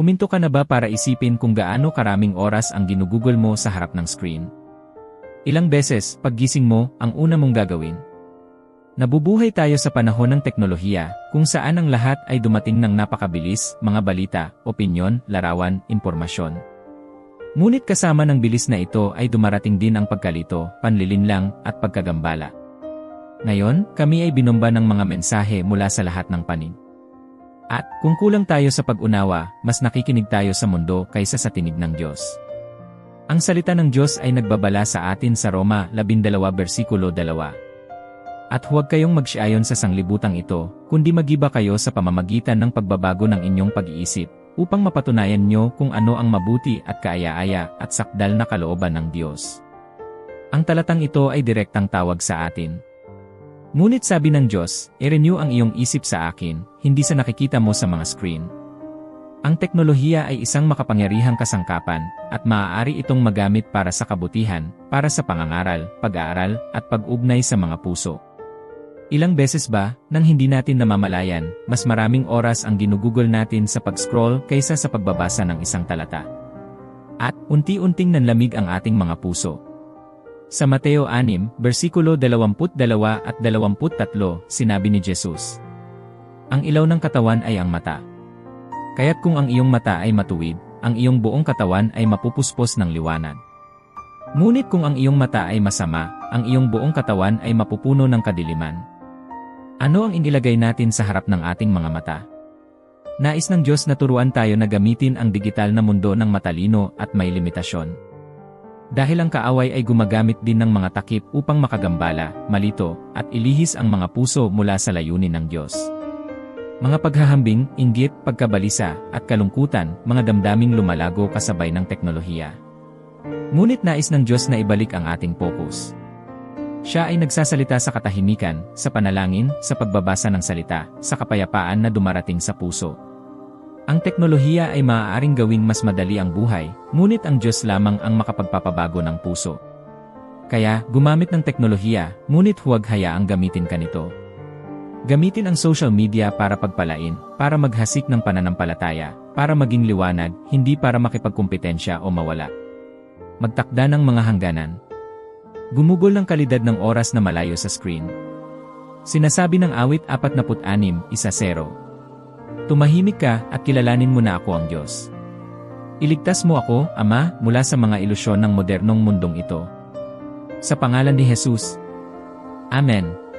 Huminto ka na ba para isipin kung gaano karaming oras ang ginugugol mo sa harap ng screen? Ilang beses, paggising mo, ang una mong gagawin? Nabubuhay tayo sa panahon ng teknolohiya, kung saan ang lahat ay dumating ng napakabilis, mga balita, opinyon, larawan, impormasyon. Ngunit kasama ng bilis na ito ay dumarating din ang pagkalito, panlilinlang, at pagkagambala. Ngayon, kami ay binomba ng mga mensahe mula sa lahat ng panig. At, kung kulang tayo sa pag-unawa, mas nakikinig tayo sa mundo kaysa sa tinig ng Diyos. Ang salita ng Diyos ay nagbabala sa atin sa Roma 12 versikulo 2. At huwag kayong magsiayon sa sanglibutang ito, kundi magiba kayo sa pamamagitan ng pagbabago ng inyong pag-iisip, upang mapatunayan nyo kung ano ang mabuti at kaaya-aya at sakdal na kalooban ng Diyos. Ang talatang ito ay direktang tawag sa atin, Ngunit sabi ng Diyos, i-renew ang iyong isip sa akin, hindi sa nakikita mo sa mga screen. Ang teknolohiya ay isang makapangyarihang kasangkapan, at maaari itong magamit para sa kabutihan, para sa pangangaral, pag-aaral, at pag-ugnay sa mga puso. Ilang beses ba, nang hindi natin namamalayan, mas maraming oras ang ginugugol natin sa pag-scroll kaysa sa pagbabasa ng isang talata. At, unti-unting nanlamig ang ating mga puso. Sa Mateo 6, versikulo 22 at 23, sinabi ni Jesus, Ang ilaw ng katawan ay ang mata. Kaya't kung ang iyong mata ay matuwid, ang iyong buong katawan ay mapupuspos ng liwanag. Ngunit kung ang iyong mata ay masama, ang iyong buong katawan ay mapupuno ng kadiliman. Ano ang inilagay natin sa harap ng ating mga mata? Nais ng Diyos na turuan tayo na gamitin ang digital na mundo ng matalino at may limitasyon. Dahil ang kaaway ay gumagamit din ng mga takip upang makagambala, malito, at ilihis ang mga puso mula sa layunin ng Diyos. Mga paghahambing, inggit, pagkabalisa, at kalungkutan, mga damdaming lumalago kasabay ng teknolohiya. Ngunit nais ng Diyos na ibalik ang ating focus. Siya ay nagsasalita sa katahimikan, sa panalangin, sa pagbabasa ng salita, sa kapayapaan na dumarating sa puso, ang teknolohiya ay maaaring gawing mas madali ang buhay, ngunit ang Diyos lamang ang makapagpapabago ng puso. Kaya, gumamit ng teknolohiya, ngunit huwag hayaang gamitin ka nito. Gamitin ang social media para pagpalain, para maghasik ng pananampalataya, para maging liwanag, hindi para makipagkumpetensya o mawala. Magtakda ng mga hangganan. Gumugol ng kalidad ng oras na malayo sa screen. Sinasabi ng awit 46, isa 0. Tumahimik ka at kilalanin mo na ako ang Diyos. Iligtas mo ako, Ama, mula sa mga ilusyon ng modernong mundong ito. Sa pangalan ni Jesus. Amen.